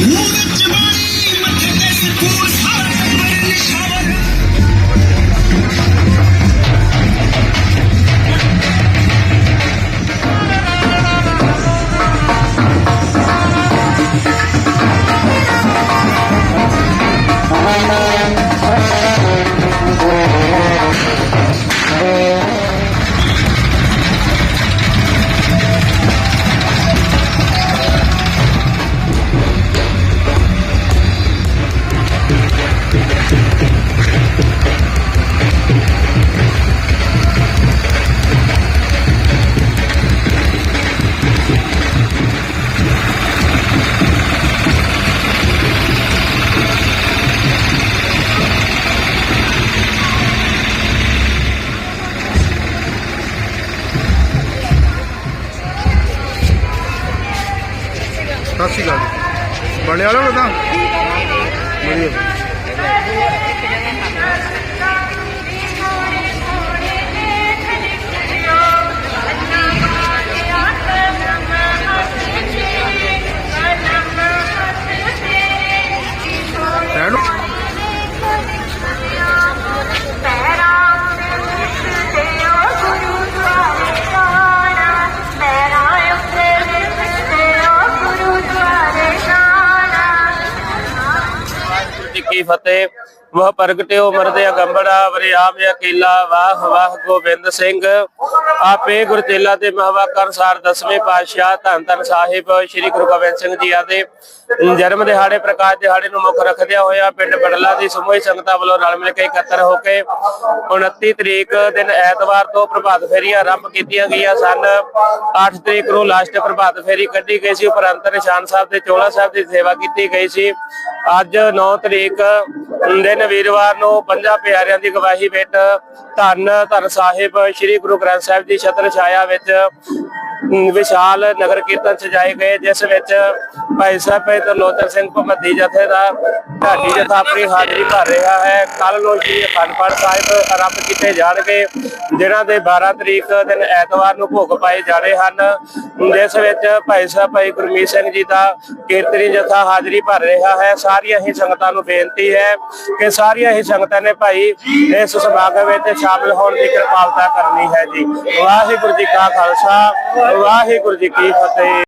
오랫지만이 맡아냈을 고사 ਸਤਿ ਸ਼੍ਰੀ ਅਕਾਲ ਬਣੇ ਵਾਲਾ ਉਹਦਾ ਵਧੀਆ। ਫਤਿਹ। ਵਹ ਪ੍ਰਗਟਿਓ ਮਰਦੇ ਅਗੰਬੜਾ ਵਰਿਆਮ ਅਕੇਲਾ ਵਾਹ ਵਾਹ ਗੋਬਿੰਦ ਸਿੰਘ। ਆਪੇ ਗੁਰਤੇਲਾ ਤੇ ਮਹਵਾ ਕਰਸਾਰ ਦਸਵੇਂ ਪਾਤਸ਼ਾਹ ਧੰਨ ਧੰਨ ਸਾਹਿਬ ਸ੍ਰੀ ਗੁਰੂ ਗੋਬਿੰਦ ਸਿੰਘ ਜੀ ਆਦੇ। ਜਨਮ ਦਿਹਾੜੇ ਪ੍ਰਕਾਸ਼ ਦਿਹਾੜੇ ਨੂੰ ਮੁੱਖ ਰੱਖਦਿਆਂ ਹੋਇਆ ਪਿੰਡ ਬੜਲਾ ਦੀ ਸਮੂਹ ਸੰਗਤਾਂ ਵੱਲੋਂ ਰਲ ਮਿਲ ਕੇ ਇਕੱਤਰ ਹੋ ਕੇ 29 ਤਰੀਕ ਦਿਨ ਐਤਵਾਰ ਤੋਂ ਪ੍ਰਭਾਤ ਫੇਰੀਆਂ ਆਰੰਭ ਕੀਤੀਆਂ ਗਈਆਂ ਸਨ। 8 ਤਰੀਕ ਨੂੰ ਲਾਸਟ ਪ੍ਰਭਾਤ ਫੇਰੀ ਕੱਢੀ ਗਈ ਸੀ। ਉਪਰੰਤ ਨਿਸ਼ਾਨ ਸਾਹਿਬ ਤੇ ਚੋਲਾ ਸਾਹਿਬ ਦੀ ਸੇਵਾ ਕੀਤੀ ਗਈ ਸੀ। ਅੱਜ 9 ਤਰੀਕ ਦਿਨ ਵੀਰਵਾਰ ਨੂੰ ਪੰਜਾਂ ਪਿਆਰਿਆਂ ਦੀ ਗਵਾਹੀ ਵਿੱਚ ਧੰਨ ਧੰਨ ਸਾਹਿਬ, ਸ੍ਰੀ ਗੁਰੂ ਗ੍ਰੰਥ ਸਾਹਿਬ ਦੀ ਛਤਰ ਛਾਇਆ ਵਿੱਚ ਵਿਸ਼ਾਲ ਨਗਰ ਕੀਰਤਨ ਸਜਾਏ ਗਏ, ਜਿਸ ਵਿੱਚ ਭਾਈ ਸਾਹਿਬ ਭਾਈ ਤਰਲੋਚਨ ਸਿੰਘ ਭਮੱਦੀ ਜਥੇ ਦਾ ਢਾਡੀ ਜਥਾ ਆਪਣੀ ਹਾਜ਼ਰੀ ਭਰ ਰਿਹਾ ਹੈ। ਕੱਲ ਨੂੰ ਜੀ ਅਖੰਡ ਸਾਹਿਬ ਆਰੰਭ ਕੀਤੇ ਜਾਣਗੇ, ਜਿਨ੍ਹਾਂ ਦੇ 12 ਤਰੀਕ ਦਿਨ ਐਤਵਾਰ ਨੂੰ ਭੋਗ ਪਾਏ ਜਾਣੇ ਹਨ। ਜਿਸ ਵਿੱਚ ਭਾਈ ਸਾਹਿਬ, ਭਾਈ ਗੁਰਮੀਤ ਸਿੰਘ ਜੀ ਦਾ ਕੀਰਤਨੀ ਜਥਾ ਹਾਜ਼ਰੀ ਭਰ ਰਿਹਾ ਹੈ। ਸਾਰੀਆਂ ਹੀ ਸੰਗਤਾਂ ਨੂੰ ਬੇਨਤੀ ਹੈ ਕਿ ਸਾਰੀਆਂ ਹੀ ਸੰਗਤਾਂ ਨੇ ਭਾਈ ਇਸ ਸਮਾਗਮ ਵਿੱਚ ਸ਼ਾਮਲ ਹੋਣ ਦੀ ਕਿਰਪਾਲਤਾ ਕਰਨੀ ਹੈ ਜੀ। ਵਾਹਿਗੁਰੂ ਜੀ ਕਾ ਖਾਲਸਾ। ਵਾਹਿਗੁਰੂ ਜੀ ਕੀ ਫਤਿਹ।